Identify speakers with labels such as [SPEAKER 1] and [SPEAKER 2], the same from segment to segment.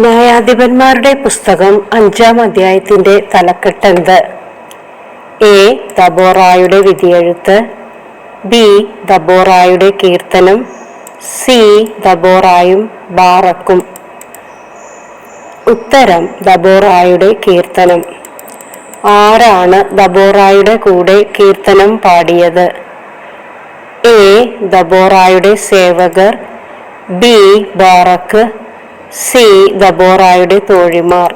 [SPEAKER 1] ന്യായാധിപന്മാരുടെ പുസ്തകം അഞ്ചാം അധ്യായത്തിന്റെ തലക്കെട്ടെന്ത് എ ദബോറായുടെ വിധിയെഴുത്ത്. ബി ദബോറായുടെ കീർത്തനം. സി ദബോറായും ബാറക്കും. ഉത്തരം ദബോറായുടെ കീർത്തനം. ആരാണ് ദബോറായുടെ കൂടെ കീർത്തനം പാടിയത്? എ ദബോറായുടെ സേവകർ. ബി ബാറക്ക് സി ദബോറായുടെ തോഴിമാർ.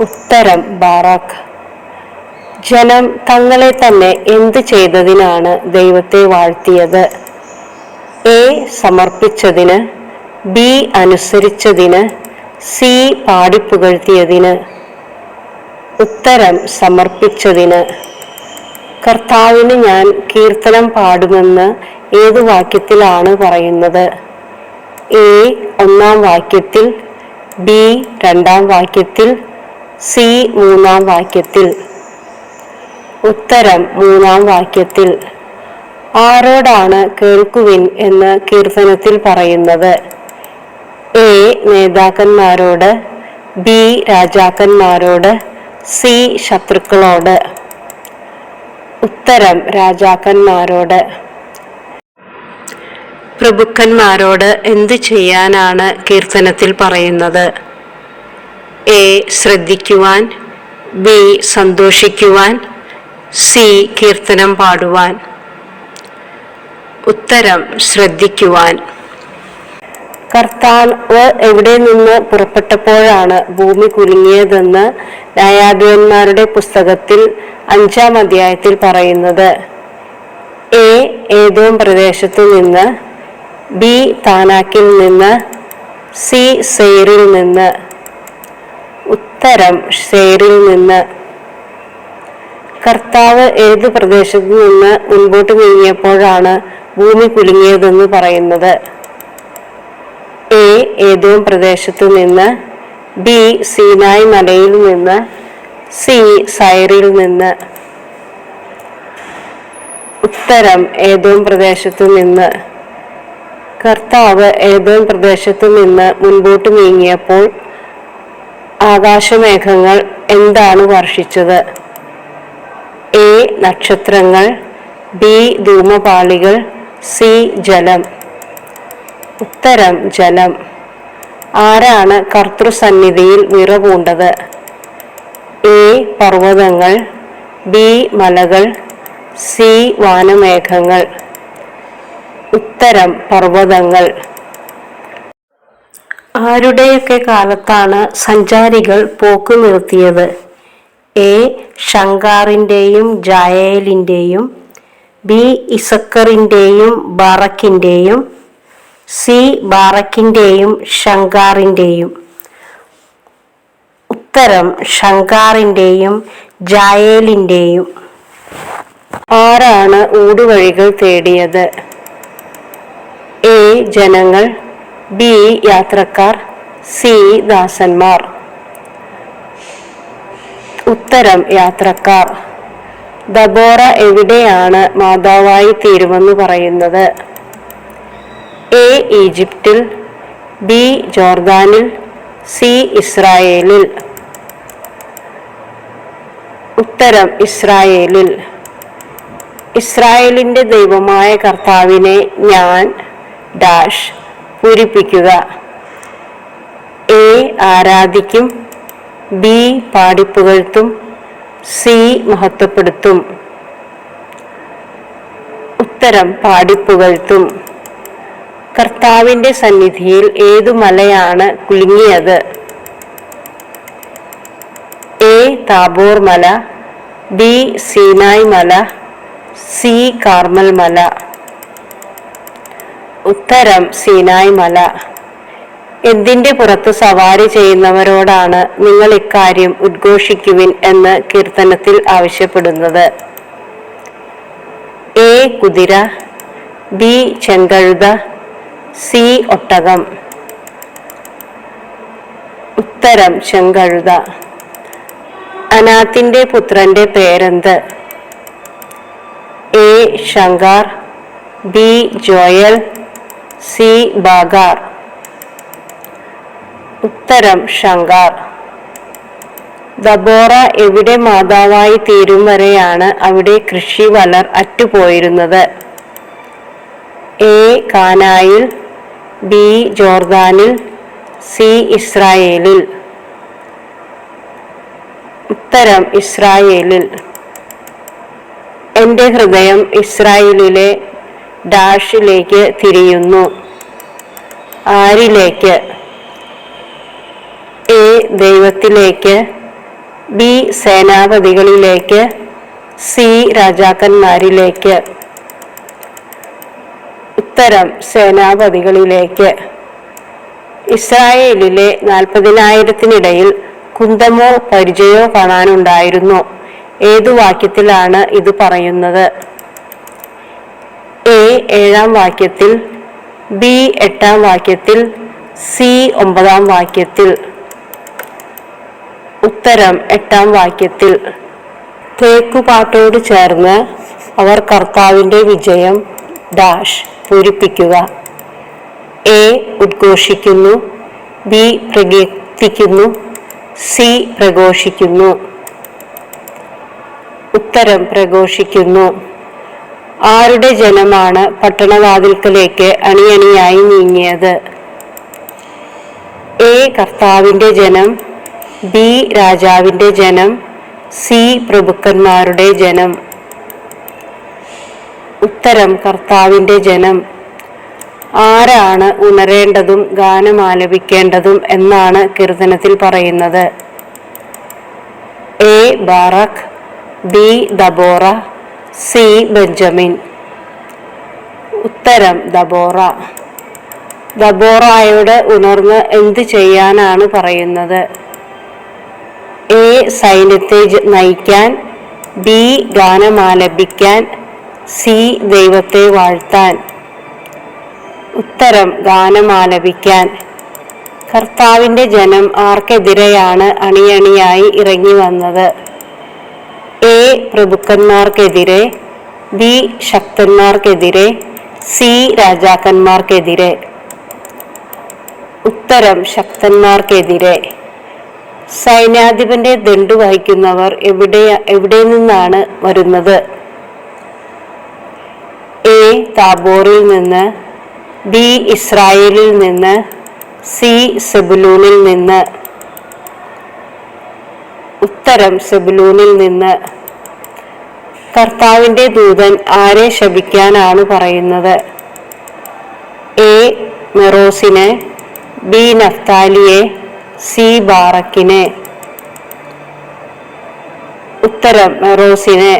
[SPEAKER 1] ഉത്തരം ബാറാക്ക് ജനം തങ്ങളെ തന്നെ എന്ത് ചെയ്തതിനാണ് ദൈവത്തെ വാഴ്ത്തിയത്? എ. സമർപ്പിച്ചതിന് ബി. അനുസരിച്ചതിന് സി. പാടിപ്പുകഴ്ത്തിയതിന്. ഉത്തരം സമർപ്പിച്ചതിന്. കർത്താവിന് ഞാൻ കീർത്തനം പാടുമെന്ന് ഏത് വാക്യത്തിലാണ് പറയുന്നത്? എ. ഒന്നാം വാക്യത്തിൽ ബി. രണ്ടാം വാക്യത്തിൽ സി. മൂന്നാം വാക്യത്തിൽ. ഉത്തരം മൂന്നാം വാക്യത്തിൽ. ആരോടാണ് കേൾക്കുവിൻ എന്ന് കീർത്തനത്തിൽ പറയുന്നത്? എ. നേതാക്കന്മാരോട് ബി. രാജാക്കന്മാരോട് സി. ശത്രുക്കളോട്. ഉത്തരം രാജാക്കന്മാരോട്. പ്രഭുക്കന്മാരോട് എന്ത് ചെയ്യാനാണ് കീർത്തനത്തിൽ പറയുന്നത്? എ. ശ്രദ്ധിക്കുവാൻ ബി. സന്തോഷിക്കുവാൻ സി കീർത്തനം പാടുവാൻ. ഉത്തരം ശ്രദ്ധിക്കുവാൻ. കർത്താവ് എവിടെ നിന്ന് പുറപ്പെട്ടപ്പോഴാണ് ഭൂമി കുലുങ്ങിയതെന്ന് ന്യായാധിപന്മാരുടെ പുസ്തകത്തിൽ അഞ്ചാം അധ്യായത്തിൽ പറയുന്നത്. എ ഏതോം പ്രദേശത്തു നിന്ന് ബി താനാക്കിൽ നിന്ന് സി സെയറിൽ നിന്ന്. ഉത്തരം സെയറിൽ നിന്ന്. കർത്താവ് ഏത് പ്രദേശത്തു നിന്ന് മുൻപോട്ട് നീങ്ങിയപ്പോഴാണ് ഭൂമി കുലുങ്ങിയതെന്ന് പറയുന്നത്? എ. ഏതോ പ്രദേശത്തു നിന്ന്. ബി. സീനായ് മലയിൽ നിന്ന്. സി. സൈറിൽ നിന്ന്. ഉത്തരം ഏതോ പ്രദേശത്തു നിന്ന്. കർത്താവ് ഏതോ പ്രദേശത്തു നിന്ന് മുൻപോട്ട് നീങ്ങിയപ്പോൾ ആകാശമേഘങ്ങൾ എന്താണ് വർഷിച്ചത്? എ നക്ഷത്രങ്ങൾ ബി ധൂമപാളികൾ സി ജലം. ഉത്തരം ജലം. ആരാണ് കർത്തൃസന്നിധിയിൽ വിറപൂണ്ടത് എ പർവതങ്ങൾ ബി മലകൾ സി വാനമേഘങ്ങൾ. ഉത്തരം പർവതങ്ങൾ. ആരുടെയൊക്കെ കാലത്താണ് സഞ്ചാരികൾ പോക്ക് നിർത്തിയത്? എ. ഷങ്കാറിന്റെയും ജായേലിന്റെയും ബി. ഇസക്കറിന്റെയും ബാറക്കിന്റെയും സി. ബാറക്കിന്റെയും ഷങ്കാറിന്റെയും ഉത്തരം ഷങ്കാറിന്റെയും ജായേലിന്റെയും ആരാണ് ഊടുവഴികൾ തേടിയത്? എ. ജനങ്ങൾ ബി. യാത്രക്കാർ സി. ദാസന്മാർ. ഉത്തരം യാത്രക്കാർ. ദബോറ എവിടെയാണ് മാതാവായി തീരുമെന്ന് പറയുന്നത്. എ. ഈജിപ്തിൽ ബി. ജോർദാനിൽ സി. ഇസ്രായേലിൽ. ഉത്തരം ഇസ്രായേലിൽ. ഇസ്രായേലിന്റെ ദൈവമായ കർത്താവിനെ ഞാൻ ഡാഷ് പൂരിപ്പിക്കുക. എ. ആരാധിക്കും. ബി പാടിപ്പുകഴ്ത്തും സി മഹത്വപ്പെടുത്തും. ഉത്തരം പാടിപ്പുകഴ്ത്തും. കർത്താവിന്റെ സന്നിധിയിൽ ഏതു മലയാണ് കുലുങ്ങിയത്? എ താബോർ മല ബി സീനായ് മല സി കാർമൽ മല. ഉത്തരം സീനായ് മല. എന്തിന്റെ പുറത്ത് സവാരി ചെയ്യുന്നവരോടാണ് നിങ്ങൾ ഇക്കാര്യം ഉദ്ഘോഷിക്കുവിൻ എന്ന് കീർത്തനത്തിൽ ആവശ്യപ്പെടുന്നത്. എ. കുതിര ബി. ചെങ്കഴുത സി. ഒട്ടകം. ഉത്തരം ചെങ്കഴുത. അനാത്തിന്റെ പുത്രന്റെ പേരെന്ത്? A. Shamgar B. Joel C. ബാഗാർ. ഉത്തരം ശങ്കാർ. ദബോറ എവിടെ മാതാവായി തീരും വരെയാണ് അവിടെ കൃഷി വലർ അറ്റുപോയിരുന്നത്. എ. കാനായിൽ ബി. ജോർദാനിൽ സി. ഇസ്രായേലിൽ. ഉത്തരം ഇസ്രായേലിൽ. എന്റെ ഹൃദയം ഇസ്രായേലിലെ ഡാഷിലേക്ക് തിരിയുന്നു. ആരിലേക്ക്? ദൈവത്തിലേക്ക് ബി സേനാപതികളിലേക്ക് സി രാജാക്കന്മാരിലേക്ക്. ഉത്തരം സേനാപതികളിലേക്ക്. ഇസ്രായേലിലെ നാൽപ്പതിനായിരത്തിനിടയിൽ കുന്തമോ പരിചയോ കാണാനുണ്ടായിരുന്നു. ഏതു വാക്യത്തിലാണ് ഇത് പറയുന്നത്? എ ഏഴാം വാക്യത്തിൽ ബി എട്ടാം വാക്യത്തിൽ സി ഒമ്പതാം വാക്യത്തിൽ. ഉത്തരം എട്ടാം വാക്യത്തിൽ. തേക്കുപാട്ടോട് ചേർന്ന് അവർ കർത്താവിന്റെ വിജയം ഡാഷ് പൂരിപ്പിക്കുക. എ ഉദ്ഘോഷിക്കുന്നു ബി പ്രകീർത്തിക്കുന്നു സി പ്രഘോഷിക്കുന്നു. ഉത്തരം പ്രഘോഷിക്കുന്നു. ആരുടെ ജനമാണ് പട്ടണവാതിൽക്കലേക്ക് അണിയണിയായി നീങ്ങിയത്? എ കർത്താവിന്റെ ജനം ബി രാജാവിന്റെ ജനം സി പ്രഭുക്കന്മാരുടെ ജനം. ഉത്തരം കർത്താവിന്റെ ജനം. ആരാണ് ഉണരേണ്ടതും ഗാനം ആലപിക്കേണ്ടതും എന്നാണ് കീർത്തനത്തിൽ പറയുന്നത്. A Barak B Deborah C Benjamin. ഉത്തരം ദബോറ. ദബോറായോട് ഉണർന്ന് എന്ത് ചെയ്യാനാണ് പറയുന്നത്? എ സൈന്യത്തെ നയിക്കാൻ ബി ഗാനമാലപിക്കാൻ സി ദൈവത്തെ വാഴ്ത്താൻ. ഉത്തരം ഗാനമാലപിക്കാൻ. കർത്താവിന്റെ ജനം ആർക്കെതിരെയാണ് അണിയണിയായി ഇറങ്ങി വന്നത്. എ പ്രഭുക്കന്മാർക്കെതിരെ ബി ശക്തന്മാർക്കെതിരെ സി രാജാക്കന്മാർക്കെതിരെ. ഉത്തരം ശക്തന്മാർക്കെതിരെ. സൈന്യാധിപന്റെ ദണ്ടു വഹിക്കുന്നവർ എവിടെ എവിടെ നിന്നാണ് വരുന്നത്? എ. താബോറിൽ നിന്ന് ബി. ഇസ്രായേലിൽ നിന്ന് സി. സെബുലൂണിൽ നിന്ന്. ഉത്തരം സെബുലൂണിൽ നിന്ന്. കർത്താവിന്റെ ദൂതൻ ആരെ ശപിക്കാനാണ് പറയുന്നത്? എ. മെറോസിനെ ബി. നഫ്താലിയെ സി ബാറക്കിനെ. ഉത്തരം റോസിനെ.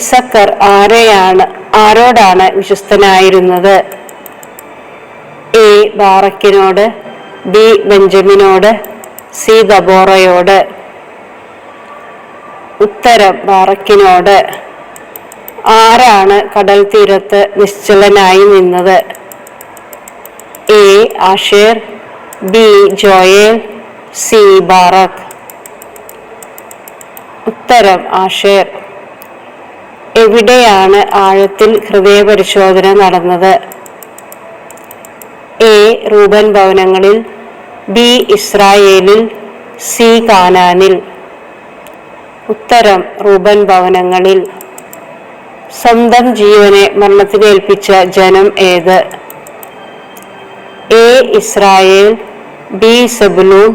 [SPEAKER 1] ഇസക്കർ ആരെയാണ് ആരോടാണ് വിശ്വസ്തനായിരുന്നത്? എ ബാറക്കിനോട് ബി ബെഞ്ചമിനോട് സി ദബോറയോട് ഉത്തരം ബാറക്കിനോട്. ആരാണ് കടൽ തീരത്ത് നിശ്ചലനായി നിന്നത്? A Asher B Joel C Barak ഉത്തരം ആഷേർ. എവിടെയാണ് ആഴത്തിൽ ഹൃദയപരിശോധന നടന്നത്? എ. റൂബൻ ഭവനങ്ങളിൽ ബി. ഇസ്രായേലിൽ സി. കാനാനിൽ. ഉത്തരം റൂബൻ ഭവനങ്ങളിൽ. സ്വന്തം ജീവനെ മരണത്തിനേൽപ്പിച്ച ജനം ഏത്? A. Israel B Zebulun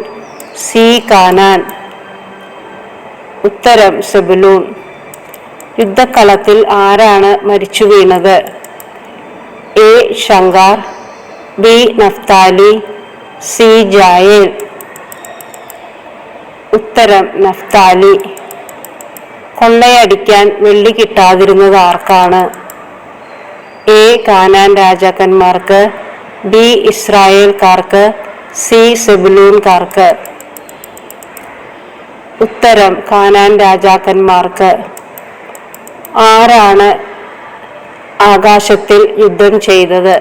[SPEAKER 1] C Canaan. ഉത്തരം സെബുലൂൺ യുദ്ധക്കളത്തിൽ ആരാണ് മരിച്ചു വീണത്? A Shamgar B Naphtali C Jael. ഉത്തരം നഫ്താലി. കൊള്ളയടിക്കാൻ വെള്ളി കിട്ടാതിരുന്നത് ആർക്കാണ്? എ കാനാൻ രാജാക്കന്മാർക്ക് ബി ഇസ്രായേൽക്കാർക്ക് സി സെബുലൂൻകാർക്ക്. ഉത്തരം കാനാൻ രാജാക്കന്മാർക്ക്. ആരാണ് ആകാശത്തിൽ യുദ്ധം ചെയ്തത്?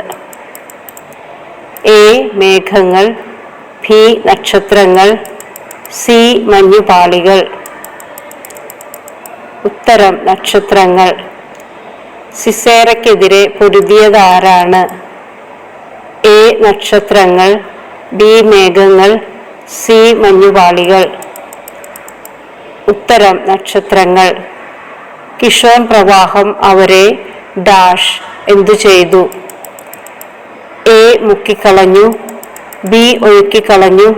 [SPEAKER 1] എ മേഘങ്ങൾ. ഭി നക്ഷത്രങ്ങൾ. സി മഞ്ഞുപാളികൾ. ഉത്തരം നക്ഷത്രങ്ങൾ. സിസേറയ്ക്കെതിരെ പൊരുതിയത് ആരാണ്? എ നക്ഷത്രങ്ങൾ. ബി മേഘങ്ങൾ സി മഞ്ഞുപാളികൾ ഉത്തരം നക്ഷത്രങ്ങൾ. കിഷോൺ പ്രവാഹം അവരെ ഡാഷ് എന്തു ചെയ്തു? എ മുക്കിക്കളഞ്ഞു ബി ഒഴുക്കിക്കളഞ്ഞു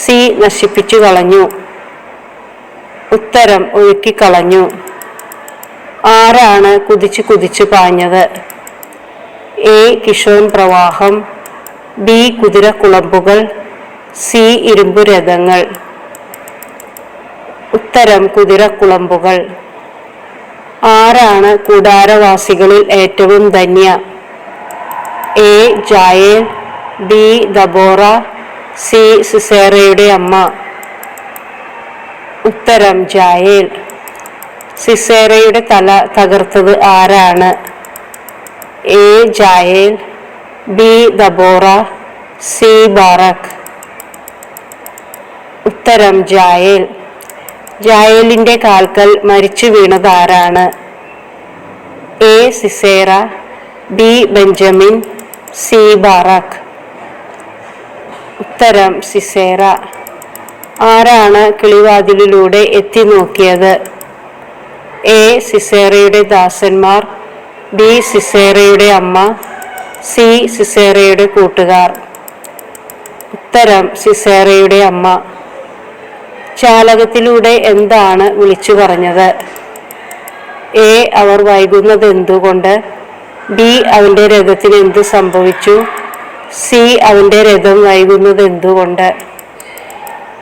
[SPEAKER 1] സി നശിപ്പിച്ചു കളഞ്ഞു ഉത്തരം ഒഴുക്കിക്കളഞ്ഞു. ആരാണ് കുതിച്ചു കുതിച്ചു പാഞ്ഞത്? എ കിഷോൻ പ്രവാഹം ബി കുതിരക്കുളമ്പുകൾ സി ഇരുമ്പു രഥങ്ങൾ ഉത്തരം കുതിരക്കുളമ്പുകൾ ആരാണ് കൂടാരവാസികളിൽ ഏറ്റവും Dhanya? A Jael B Deborah C സിസേറയുടെ അമ്മ ഉത്തരം ജായേൽ. സിസേറയുടെ തല തകർത്തത് ആരാണ്? A Jael B Deborah C Barak. ഉത്തരം ജായേൽ. ജായേലിന്റെ കാൽക്കൽ മരിച്ചു വീണത് ആരാണ് A Sisera B Benjamin C Barak. ഉത്തരം സിസേറ. ആരാണ് കിളിവാതിലിലൂടെ എത്തി നോക്കിയത് എ സിസേറയുടെ ദാസന്മാർ ബി സിസേറയുടെ അമ്മ സി സിസേറയുടെ കൂട്ടുകാർ. ഉത്തരം സിസേറയുടെ അമ്മ. ചാലകത്തിലൂടെ എന്താണ് വിളിച്ചു പറഞ്ഞത്? എ അവർ വൈകുന്നത് എന്തുകൊണ്ട് ബി അവന്റെ രഥത്തിന് എന്ത് സംഭവിച്ചു? സി അവന്റെ രഥം വൈകുന്നത് എന്തുകൊണ്ട്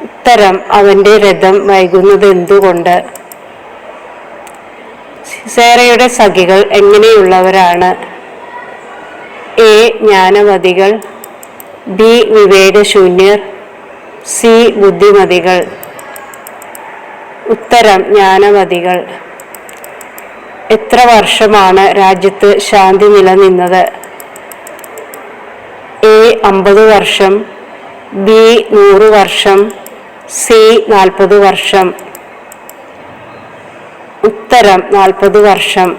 [SPEAKER 1] ഉത്തരം അവന്റെ രഥം വൈകുന്നത് എന്തുകൊണ്ട് സിസേറയുടെ സഖികൾ എങ്ങനെയുള്ളവരാണ്? എ ജ്ഞാനവതികൾ ബി വിവേകശൂന്യർ സി ബുദ്ധിമതികൾ. ഉത്തരം ജ്ഞാനവതികൾ എത്ര വർഷമാണ് രാജ്യത്ത് ശാന്തി നിലനിന്നത്? എ അമ്പത് വർഷം ബി നൂറ് വർഷം സി നാൽപ്പത് വർഷം. ഉത്തരം നാൽപ്പത് വർഷം.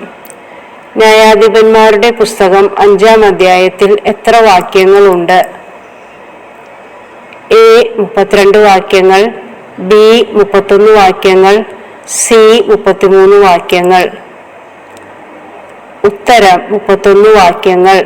[SPEAKER 1] ന്യായാധിപന്മാരുടെ പുസ്തകം അഞ്ചാം അധ്യായത്തിൽ എത്ര വാക്യങ്ങളുണ്ട്? എ മുപ്പത്തിരണ്ട് വാക്യങ്ങൾ ബി മുപ്പത്തൊന്ന് വാക്യങ്ങൾ സി മുപ്പത്തിമൂന്ന് വാക്യങ്ങൾ. ഉത്തരം മുപ്പത്തൊന്ന് വാക്യങ്ങൾ.